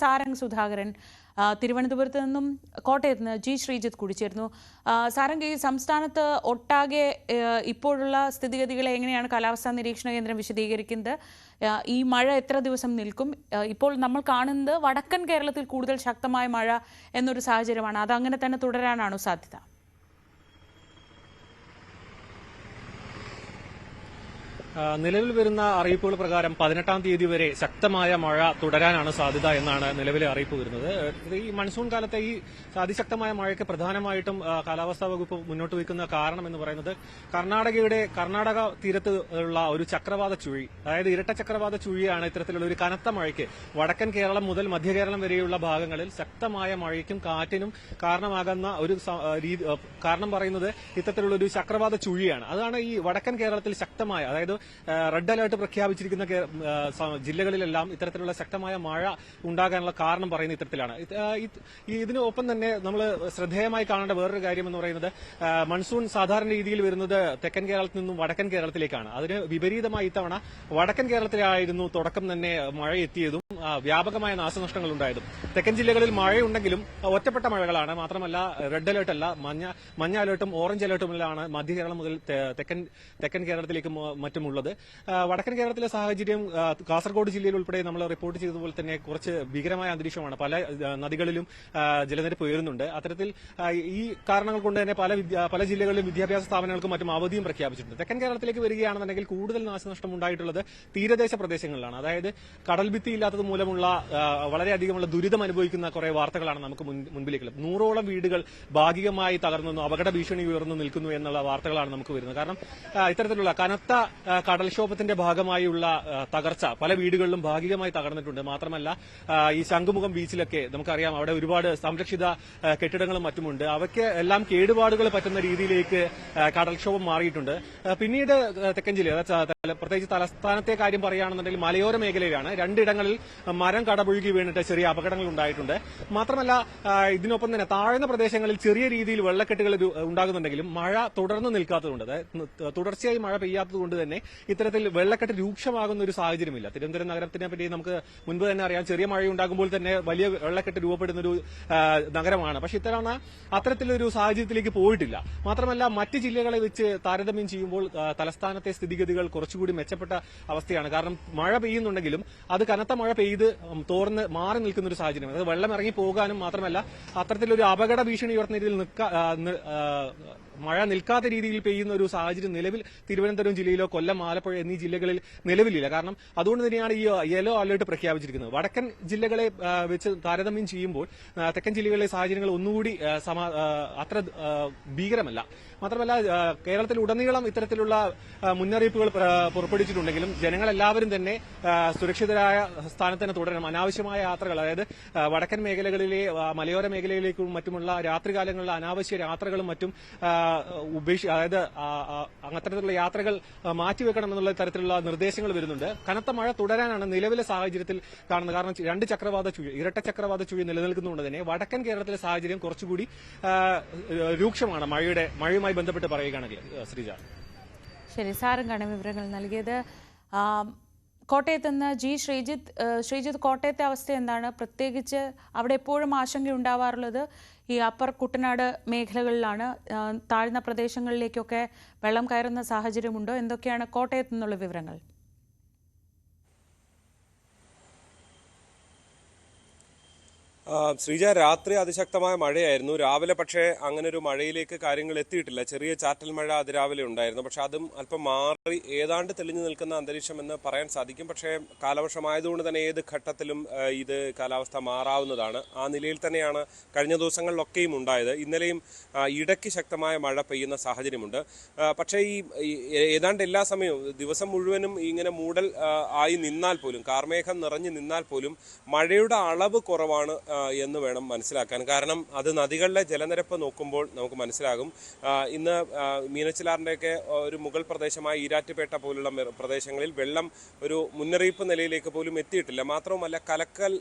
സാരംഗ് സുധാകരൻ തിരുവനന്തപുരത്ത് നിന്നും കോട്ടയത്ത് നിന്ന് ജി ശ്രീജിത്ത് കുടിച്ചിരുന്നു സാരംഗ് ഈ സംസ്ഥാനത്ത് ഒട്ടാകെ ഇപ്പോഴുള്ള സ്ഥിതിഗതികളെ എങ്ങനെയാണ് കാലാവസ്ഥാ നിരീക്ഷണ കേന്ദ്രം വിശദീകരിക്കുന്നത്? ഈ മഴ എത്ര ദിവസം നിൽക്കും? ഇപ്പോൾ നമ്മൾ കാണുന്നത് വടക്കൻ കേരളത്തിൽ കൂടുതൽ ശക്തമായ മഴ എന്നൊരു സാഹചര്യമാണ്. അത് അങ്ങനെ തന്നെ തുടരാനാണോ സാധ്യത? നിലവിൽ വരുന്ന അറിയിപ്പുകൾ പ്രകാരം പതിനെട്ടാം തീയതി വരെ ശക്തമായ മഴ തുടരാനാണ് സാധ്യത എന്നാണ് നിലവിലെ അറിയിപ്പ് വരുന്നത്. ഈ മൺസൂൺ കാലത്തെ ഈ അതിശക്തമായ മഴയ്ക്ക് പ്രധാനമായിട്ടും കാലാവസ്ഥാ വകുപ്പ് മുന്നോട്ട് വയ്ക്കുന്ന കാരണം എന്ന് പറയുന്നത് കർണാടകയുടെ കർണാടക തീരത്ത് ഉള്ള ഒരു ചക്രവാത ചുഴി അതായത് ഇരട്ട ചക്രവാത ചുഴിയാണ് ഇത്തരത്തിലുള്ള ഒരു കനത്ത മഴയ്ക്ക് വടക്കൻ കേരളം മുതൽ മധ്യ കേരളം വരെയുള്ള ഭാഗങ്ങളിൽ ശക്തമായ മഴയ്ക്കും കാറ്റിനും കാരണമാകുന്ന ഒരു കാരണം പറയുന്നത് ഇത്തരത്തിലുള്ള ഒരു ചക്രവാത ചുഴിയാണ്. അതാണ് ഈ വടക്കൻ കേരളത്തിൽ ശക്തമായ അതായത് റെഡ് അലർട്ട് പ്രഖ്യാപിച്ചിരിക്കുന്ന ജില്ലകളിലെല്ലാം ഇത്തരത്തിലുള്ള ശക്തമായ മഴ ഉണ്ടാകാനുള്ള കാരണം പറയുന്ന ഇത്തരത്തിലാണ്. ഇതിനൊപ്പം തന്നെ നമ്മൾ ശ്രദ്ധേയമായി കാണേണ്ട വേറൊരു കാര്യം എന്ന് പറയുന്നത് മൺസൂൺ സാധാരണ രീതിയിൽ വരുന്നത് തെക്കൻ കേരളത്തിൽ നിന്നും വടക്കൻ കേരളത്തിലേക്കാണ്. അതിന് വിപരീതമായി ഇത്തവണ വടക്കൻ കേരളത്തിലായിരുന്നു തുടക്കം തന്നെ മഴ എത്തിയതും വ്യാപകമായ നാശനഷ്ടങ്ങൾ ഉണ്ടായതും. തെക്കൻ ജില്ലകളിൽ മഴയുണ്ടെങ്കിലും ഒറ്റപ്പെട്ട മഴകളാണ്. മാത്രമല്ല റെഡ് അലേർട്ട് അല്ല മഞ്ഞ മഞ്ഞ അലേർട്ടും ഓറഞ്ച് അലേർട്ടുമെല്ലാം മധ്യ കേരളം മുതൽ തെക്കൻ തെക്കൻ കേരളത്തിലേക്കും മറ്റുമുള്ളത്. വടക്കൻ കേരളത്തിലെ സാഹചര്യം കാസർഗോഡ് ജില്ലയിൽ ഉൾപ്പെടെ നമ്മൾ റിപ്പോർട്ട് ചെയ്തതുപോലെ തന്നെ കുറച്ച് ഭീകരമായ അന്തരീക്ഷമാണ്. പല നദികളിലും ജലനിരപ്പ് ഉയരുന്നുണ്ട്. അത്തരത്തിൽ ഈ കാരണങ്ങൾ കൊണ്ട് തന്നെ പല പല ജില്ലകളിലും വിദ്യാഭ്യാസ സ്ഥാപനങ്ങൾക്കും മറ്റും അവധിയും പ്രഖ്യാപിച്ചിട്ടുണ്ട്. തെക്കൻ കേരളത്തിലേക്ക് വരികയാണെന്നുണ്ടെങ്കിൽ കൂടുതൽ നാശനഷ്ടം ഉണ്ടായിട്ടുള്ളത് തീരദേശ പ്രദേശങ്ങളിലാണ്. അതായത് കടൽഭിത്തി ഇല്ലാത്തത് മൂലമുള്ള വളരെയധികമുള്ള ദുരിതം അനുഭവിക്കുന്ന കുറെ വാർത്തകളാണ് നമുക്ക് മുൻ- മുൻപിലേക്കുള്ളത്. നൂറോളം വീടുകൾ ഭാഗികമായി തകർന്നു അപകട ഭീഷണി ഉയർന്നു നിൽക്കുന്നു എന്നുള്ള വാർത്തകളാണ് നമുക്ക് വരുന്നത്. കാരണം ഇത്തരത്തിലുള്ള കനത്ത കടൽക്ഷോഭത്തിന്റെ ഭാഗമായുള്ള തകർച്ച പല വീടുകളിലും ഭാഗികമായി തകർന്നിട്ടുണ്ട്. മാത്രമല്ല ഈ ശംഖുമുഖം ബീച്ചിലൊക്കെ നമുക്കറിയാം അവിടെ ഒരുപാട് സംരക്ഷിത കെട്ടിടങ്ങളും മറ്റുമുണ്ട്. അവയ്ക്ക് എല്ലാം കേടുപാടുകൾ പറ്റുന്ന രീതിയിലേക്ക് കടൽക്ഷോഭം മാറിയിട്ടുണ്ട്. പിന്നീട് തെക്കൻ ജില്ല പ്രത്യേകിച്ച് തലസ്ഥാനത്തെ കാര്യം പറയുകയാണെന്നുണ്ടെങ്കിൽ മലയോര മേഖലയിലാണ്. രണ്ടിടങ്ങളിൽ മരം കടപുഴുകി വീണിട്ട് ചെറിയ അപകടങ്ങൾ ഉണ്ടായിട്ടുണ്ട്. മാത്രമല്ല ഇതിനൊപ്പം തന്നെ താഴ്ന്ന പ്രദേശങ്ങളിൽ ചെറിയ രീതിയിൽ വെള്ളക്കെട്ടുകൾ ഉണ്ടാകുന്നുണ്ടെങ്കിലും മഴ തുടർന്ന് നിൽക്കാത്തതുകൊണ്ട് അതായത് തുടർച്ചയായി മഴ പെയ്യാത്തതുകൊണ്ട് തന്നെ ഇത്തരത്തിൽ വെള്ളക്കെട്ട് രൂക്ഷമാകുന്ന ഒരു സാഹചര്യമില്ല. തിരുവനന്തപുരം നഗരത്തിനെ പറ്റി നമുക്ക് മുൻപ് തന്നെ അറിയാം ചെറിയ മഴ ഉണ്ടാകുമ്പോൾ തന്നെ വലിയ വെള്ളക്കെട്ട് രൂപപ്പെടുന്ന ഒരു നഗരമാണ്. പക്ഷെ ഇത്തവണ അത്തരത്തിലൊരു സാഹചര്യത്തിലേക്ക് പോയിട്ടില്ല. മാത്രമല്ല മറ്റ് ജില്ലകളെ വെച്ച് താരതമ്യം ചെയ്യുമ്പോൾ തലസ്ഥാനത്തെ സ്ഥിതിഗതികൾ കുറച്ചുകൂടി മെച്ചപ്പെട്ട അവസ്ഥയാണ്. കാരണം മഴ പെയ്യുന്നുണ്ടെങ്കിലും അത് കനത്ത മഴ പെയ്ത് തോർന്ന് മാറി നിൽക്കുന്ന ഒരു സാഹചര്യം. അതായത് വെള്ളം ഇറങ്ങി പോകാനും മാത്രമല്ല അത്തരത്തിലൊരു അപകട ഭീഷണി ഉയർത്തുന്ന രീതിയിൽ മഴ നിൽക്കാത്ത രീതിയിൽ പെയ്യുന്ന ഒരു സാഹചര്യം നിലവിൽ തിരുവനന്തപുരം ജില്ലയിലോ കൊല്ലം ആലപ്പുഴ എന്നീ ജില്ലകളിൽ നിലവിലില്ല. കാരണം അതുകൊണ്ട് തന്നെയാണ് ഈ യെല്ലോ അലേർട്ട് പ്രഖ്യാപിച്ചിരിക്കുന്നത്. വടക്കൻ ജില്ലകളെ വെച്ച് താരതമ്യം ചെയ്യുമ്പോൾ തെക്കൻ ജില്ലകളിലെ സാഹചര്യങ്ങൾ ഒന്നുകൂടി അത്ര ഭീകരമല്ല. മാത്രമല്ല കേരളത്തിൽ ഉടനീളം ഇത്തരത്തിലുള്ള മുന്നറിയിപ്പുകൾ പുറപ്പെടുവിച്ചിട്ടുണ്ടെങ്കിലും ജനങ്ങളെല്ലാവരും തന്നെ സുരക്ഷിതരായ സ്ഥാനത്ത് തന്നെ തുടരണം. അനാവശ്യമായ യാത്രകൾ അതായത് വടക്കൻ മേഖലകളിലെ മലയോര മേഖലയിലേക്കും മറ്റുമുള്ള രാത്രികാലങ്ങളിലെ അനാവശ്യ യാത്രകളും മറ്റും ഉപേക്ഷി അതായത് അത്തരത്തിലുള്ള യാത്രകൾ മാറ്റിവെക്കണം എന്നുള്ള തരത്തിലുള്ള നിർദ്ദേശങ്ങൾ വരുന്നുണ്ട്. കനത്ത മഴ തുടരാനാണ് നിലവിലെ സാഹചര്യത്തിൽ കാണുന്നത്. കാരണം രണ്ട് ചക്രവാത ചുഴി ഇരട്ട ചക്രവാത ചുഴി നിലനിൽക്കുന്നതുകൊണ്ട് തന്നെ. വടക്കൻ കേരളത്തിലെ സാഹചര്യം കുറച്ചുകൂടി രൂക്ഷമാണ് മഴയുടെ മഴയുമായി ബന്ധപ്പെട്ട് പറയുകയാണെങ്കിൽ ശ്രീജ. ശരി സാരംഗാണ് വിവരങ്ങൾ നൽകിയത്. കോട്ടയത്ത് നിന്ന് ജി ശ്രീജിത്ത് ശ്രീജിത്ത് കോട്ടയത്തെ അവസ്ഥ എന്താണ്? പ്രത്യേകിച്ച് അവിടെ എപ്പോഴും ആശങ്ക ഉണ്ടാവാറുള്ളത് ഈ അപ്പർ കുട്ടനാട് മേഖലകളിലാണ്. താഴ്ന്ന പ്രദേശങ്ങളിലേക്കൊക്കെ വെള്ളം കയറുന്ന സാഹചര്യമുണ്ടോ? എന്തൊക്കെയാണ് കോട്ടയത്ത് നിന്നുള്ള വിവരങ്ങൾ? ശ്രീജ രാത്രി അതിശക്തമായ മഴയായിരുന്നു. രാവിലെ പക്ഷേ അങ്ങനെ ഒരു മഴയിലേക്ക് കാര്യങ്ങൾ എത്തിയിട്ടില്ല. ചെറിയ ചാറ്റൽ മഴ അതിരാവിലെ ഉണ്ടായിരുന്നു. പക്ഷെ അതും അല്പം മാറി ഏതാണ്ട് തെളിഞ്ഞു നിൽക്കുന്ന അന്തരീക്ഷം എന്ന് പറയാൻ സാധിക്കും. പക്ഷേ കാലവർഷമായതുകൊണ്ട് തന്നെ ഏത് ഘട്ടത്തിലും ഇത് കാലാവസ്ഥ മാറാവുന്നതാണ്. ആ നിലയിൽ തന്നെയാണ് കഴിഞ്ഞ ദിവസങ്ങളിലൊക്കെയും ഉണ്ടായത്. ഇന്നലെയും ഇടയ്ക്ക് ശക്തമായ മഴ പെയ്യുന്ന സാഹചര്യമുണ്ട്. പക്ഷേ ഈ ഏതാണ്ട് എല്ലാ സമയവും ദിവസം മുഴുവനും ഇങ്ങനെ മൂടൽ ആയി നിന്നാൽ പോലും കാർമേഘം നിറഞ്ഞു നിന്നാൽ പോലും മഴയുടെ അളവ് കുറവാണ് എന്ന് വേണം മനസ്സിലാക്കാൻ. കാരണം അത് നദികളിലെ ജലനിരപ്പ് നോക്കുമ്പോൾ നമുക്ക് മനസ്സിലാകും. ഇന്ന് മീനച്ചിലാറിന്റെയൊക്കെ ഒരു മുഗൾ പ്രദേശമായ ഈരാറ്റുപേട്ട പോലുള്ള പ്രദേശങ്ങളിൽ വെള്ളം ഒരു മുന്നറിയിപ്പ് നിലയിലേക്ക് പോലും എത്തിയിട്ടില്ല. മാത്രവുമല്ല കലക്കൽ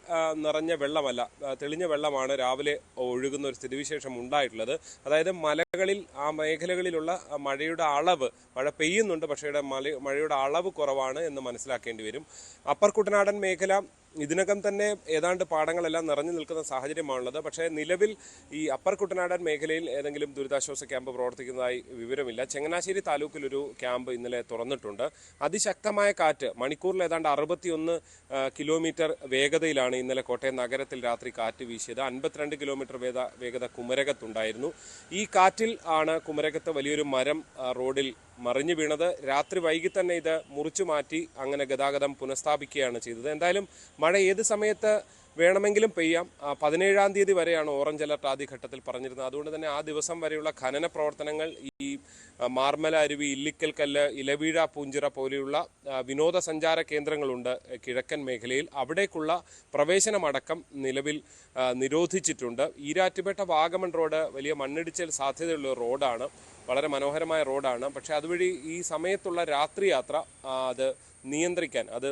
നിറഞ്ഞ വെള്ളമല്ല തെളിഞ്ഞ വെള്ളമാണ് രാവിലെ ഒഴുകുന്ന ഒരു സ്ഥിതിവിശേഷം ഉണ്ടായിട്ടുള്ളത്. അതായത് മലകളിൽ ആ മേഖലകളിലുള്ള മഴയുടെ അളവ് മഴ പെയ്യുന്നുണ്ട് പക്ഷേ മഴയുടെ അളവ് കുറവാണ് എന്ന് മനസ്സിലാക്കേണ്ടി വരും. അപ്പർ കുട്ടനാടൻ മേഖല ഇതിനകം തന്നെ ഏതാണ്ട് പാടങ്ങളെല്ലാം നിറഞ്ഞു നിൽക്കുന്ന സാഹചര്യമാണുള്ളത്. പക്ഷേ നിലവിൽ ഈ അപ്പർ കുട്ടനാടൻ മേഖലയിൽ ഏതെങ്കിലും ദുരിതാശ്വാസ ക്യാമ്പ് പ്രവർത്തിക്കുന്നതായി വിവരമില്ല. ചങ്ങനാശ്ശേരി താലൂക്കിൽ ഒരു ക്യാമ്പ് ഇന്നലെ തുറന്നിട്ടുണ്ട്. അതിശക്തമായ കാറ്റ് മണിക്കൂറിൽ ഏതാണ്ട് അറുപത്തിയൊന്ന് കിലോമീറ്റർ വേഗതയിലാണ് ഇന്നലെ കോട്ടയം നഗരത്തിൽ രാത്രി കാറ്റ് വീശിയത്. അൻപത്തിരണ്ട് കിലോമീറ്റർ വേഗ വേഗത കുമരകത്തുണ്ടായിരുന്നു. ഈ കാറ്റിൽ ആണ് കുമരകത്ത് വലിയൊരു മരം റോഡിൽ മറിഞ്ഞു വീണത്. രാത്രി വൈകി തന്നെ ഇത് മുറിച്ചു മാറ്റി അങ്ങനെ ഗതാഗതം പുനഃസ്ഥാപിക്കുകയാണ് ചെയ്തത്. എന്തായാലും മഴ ഏത് സമയത്ത് വേണമെങ്കിലും പെയ്യാം. പതിനേഴാം തീയതി വരെയാണ് ഓറഞ്ച് അലർട്ട് ആദ്യഘട്ടത്തിൽ പറഞ്ഞിരുന്നത്. അതുകൊണ്ട് തന്നെ ആ ദിവസം വരെയുള്ള ഖനന പ്രവർത്തനങ്ങൾ മാർമല അരുവി ഇല്ലിക്കൽ കല്ല് ഇലവീഴ പൂഞ്ചിറ പോലെയുള്ള വിനോദസഞ്ചാര കേന്ദ്രങ്ങളുണ്ട് കിഴക്കൻ മേഖലയിൽ. അവിടേക്കുള്ള പ്രവേശനമടക്കം നിലവിൽ നിരോധിച്ചിട്ടുണ്ട്. ഈരാറ്റുപേട്ട വാഗമൺ റോഡ് വലിയ മണ്ണിടിച്ചൽ സാധ്യതയുള്ള റോഡാണ്. വളരെ മനോഹരമായ റോഡാണ്. പക്ഷേ അതുവഴി ഈ സമയത്തുള്ള രാത്രി യാത്ര അത് നിയന്ത്രിക്കാൻ അത്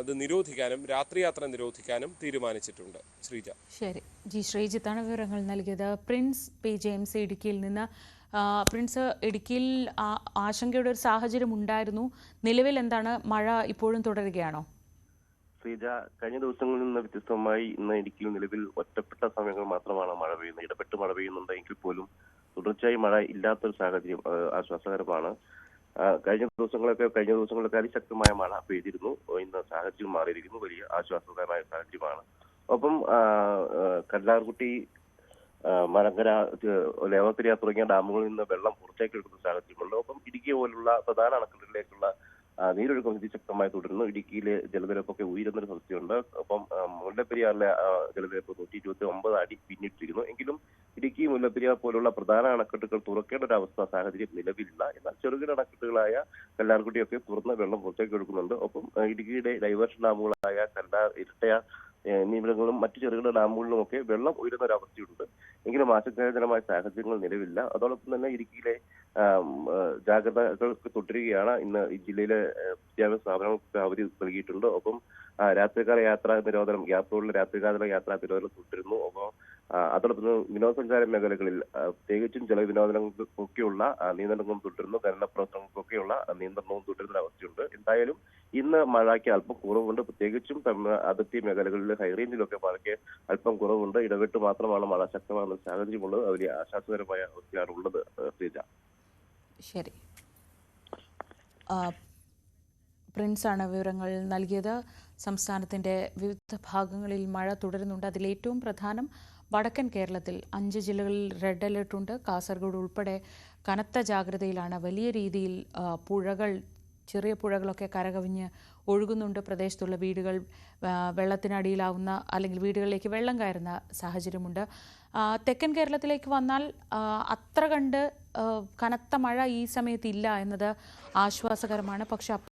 അത് നിരോധിക്കാനും രാത്രി യാത്ര നിരോധിക്കാനും തീരുമാനിച്ചിട്ടുണ്ട്. ശ്രീജ. ശരി. ജി ശ്രീജിത്താണ് വിവരങ്ങൾ നൽകിയത്. പ്രിൻസ് പി ജെയിംസ് ഇടുക്കിയിൽ നിന്ന് പ്രിൻസ് ഇടുക്കിയിൽ ആശങ്കയുടെ ഒരു സാഹചര്യം ഉണ്ടായിരുന്നു. നിലവിൽ എന്താണ് മഴ ഇപ്പോഴും തുടരുകയാണോ? ശ്രീജ കഴിഞ്ഞ ദിവസങ്ങളിൽ നിന്ന് വ്യത്യസ്തമായി ഇന്ന് ഇടുക്കിയിൽ നിലവിൽ ഒറ്റപ്പെട്ട സമയങ്ങൾ മാത്രമാണ് മഴ പെയ്യുന്നത്. ഇടപെട്ട് മഴ പെയ്യുന്നുണ്ടെങ്കിൽ പോലും തുടർച്ചയായി മഴ ഇല്ലാത്തൊരു സാഹചര്യം ആശ്വാസകരമാണ്. കഴിഞ്ഞ ദിവസങ്ങളൊക്കെ കഴിഞ്ഞ ദിവസങ്ങളൊക്കെ അതിശക്തമായ മഴ പെയ്തിരുന്നു. ഇന്ന് സാഹചര്യം മാറിയിരിക്കുന്നു. വലിയ ആശ്വാസകരമായ സാഹചര്യമാണ്. ഒപ്പം കല്ലാർകുട്ടി മലങ്കര ലേവത്തിരിയ തുടങ്ങിയ ഡാമുകളിൽ നിന്ന് വെള്ളം പുറത്തേക്ക് എടുക്കുന്ന സാഹചര്യമുണ്ട് ഒപ്പം ഇടുക്കി പോലുള്ള പ്രധാന അണക്കെട്ടുകളിലേക്കുള്ള ആ, നീരൊഴുക്കം അതിശക്തമായി തുടരുന്നു. ഇടുക്കിയിലെ ജലനിരപ്പൊക്കെ ഉയരുന്നൊരു അവസ്ഥയുണ്ട് ഒപ്പം മുല്ലപ്പെരിയാറിലെ ജലനിരപ്പ് നൂറ്റി ഇരുപത്തി ഒമ്പത് അടി പിന്നിട്ടിരുന്നു. എങ്കിലും ഇടുക്കി മുല്ലപ്പെരിയാർ പോലുള്ള പ്രധാന അണക്കെട്ടുകൾ തുറക്കേണ്ട ഒരു അവസ്ഥ സാഹചര്യം നിലവിലില്ല. എന്നാൽ ചെറുകിട അണക്കെട്ടുകളായ കല്ലാർകുട്ടിയൊക്കെ തുറന്ന് വെള്ളം പുറത്തേക്ക് എടുക്കുന്നുണ്ട്. ഒപ്പം ഇടുക്കിയുടെ ഡൈവേർഷൻ ഡാമുകളായ കല്ലാർ ഇരട്ടയ എന്നിവിടങ്ങളിലും മറ്റു ചെറുകിട ഡാമുകളിലും ഒക്കെ വെള്ളം ഉയരുന്ന ഒരു അവസ്ഥയുണ്ട്. എങ്കിലും ആശങ്കാജനകമായ സാഹചര്യങ്ങൾ നിലവില്ല അതോടൊപ്പം തന്നെ ഇടുക്കിയിലെ ജാഗ്രതകൾക്ക് ജാഗ്രതകൾ തുടരുകയാണ് ഇന്ന് ഈ ജില്ലയിലെ വിദ്യാഭ്യാസ സ്ഥാപനങ്ങൾക്ക് അവധി നൽകിയിട്ടുണ്ട്. ഒപ്പം രാത്രികാല യാത്രാ നിരോധനം ഗ്യാപ്പുകളിലെ റോഡിലെ രാത്രികാല യാത്രാ നിരോധനം തുടരുന്നു. ഒപ്പം അതോടൊപ്പം വിനോദസഞ്ചാര മേഖലകളിൽ പ്രത്യേകിച്ചും ഒക്കെയുള്ള നിയന്ത്രണങ്ങളും തുടരുന്നു ഖനന പ്രവർത്തനങ്ങൾക്കൊക്കെയുള്ള നിയന്ത്രണവും തുടരുന്ന അവസ്ഥയുണ്ട്. എന്തായാലും ഇന്ന് മഴയ്ക്ക് അല്പം കുറവുണ്ട്. പ്രത്യേകിച്ചും അതിർത്തി മേഖലകളിൽ ഹൈറേഞ്ചിലൊക്കെ മഴയ്ക്ക് അല്പം കുറവുണ്ട്. ഇടവിട്ട് മാത്രമാണ് മഴ ശക്തമാകുന്ന സാഹചര്യമുള്ളത്. വലിയ ആശ്വാസകരമായ അവസ്ഥയാണ് ഉള്ളത് ശ്രീജ ശരി. ആ, ആണ് വിവരങ്ങൾ നൽകിയത്. സംസ്ഥാനത്തിന്റെ വിവിധ ഭാഗങ്ങളിൽ മഴ തുടരുന്നുണ്ട്. അതിലേറ്റവും പ്രധാനം വടക്കൻ കേരളത്തിൽ അഞ്ച് ജില്ലകളിൽ റെഡ് അലേർട്ട് ഉണ്ട്. കാസർഗോഡ് ഉൾപ്പെടെ കനത്ത ജാഗ്രതയിലാണ് വലിയ രീതിയിൽ പുഴകൾ ചെറിയ പുഴകളൊക്കെ കരകവിഞ്ഞ് ഒഴുകുന്നുണ്ട്. പ്രദേശത്തുള്ള വീടുകൾ വെള്ളത്തിനടിയിലാവുന്ന അല്ലെങ്കിൽ വീടുകളിലേക്ക് വെള്ളം കയറുന്ന സാഹചര്യമുണ്ട്. തെക്കൻ കേരളത്തിലേക്ക് വന്നാൽ അത്ര കണ്ട് കനത്ത മഴ ഈ സമയത്ത് ഇല്ല എന്നത് ആശ്വാസകരമാണ്. പക്ഷെ